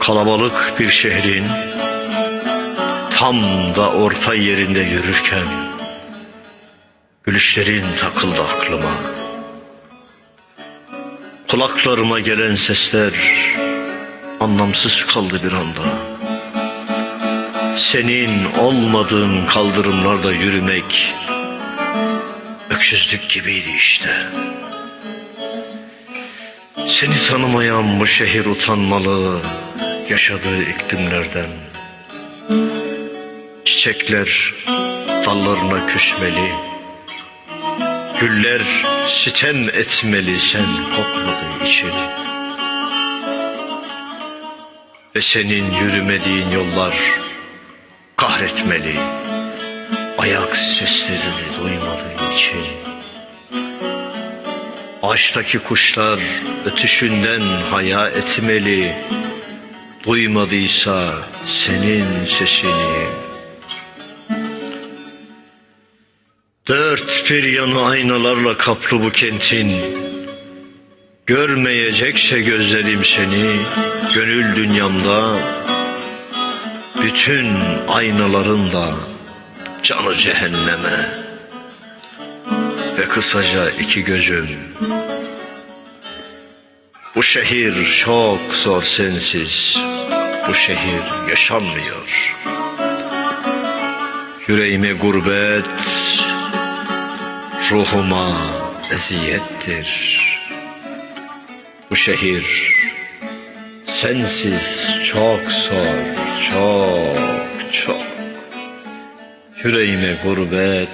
Kalabalık bir şehrin tam da orta yerinde yürürken Gülüşlerin takıldı aklıma. Kulaklarıma gelen sesler anlamsız kaldı bir anda. Senin olmadığın kaldırımlarda yürümek Öksüzlük gibiydi işte. Seni tanımayan bu şehir utanmalı Yaşadığı iklimlerden. Çiçekler dallarına küsmeli. Güller sitem etmeli sen kokmadın içeri. Ve senin yürümediğin yollar kahretmeli. Ayak seslerini duymadın içeri. Ağaçtaki kuşlar ötüşünden haya etmeli Duymadıysa senin sesini. Dört bir yanı aynalarla kaplı bu kentin. Görmeyecekse gözlerim seni Gönül dünyamda Bütün aynaların da Canı cehenneme. Ve kısaca iki gözüm Bu şehir çok zor sensiz. Bu şehir yaşanmıyor. Yüreğime gurbet Ruhuma eziyettir. Bu şehir sensiz çok zor, çok çok. Yüreğime gurbet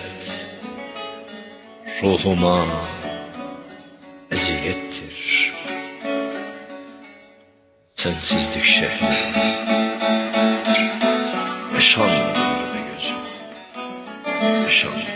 Ruhuma eziyettir Sensizlik şehri Yaşanmıyor be gözüm Yaşanmıyor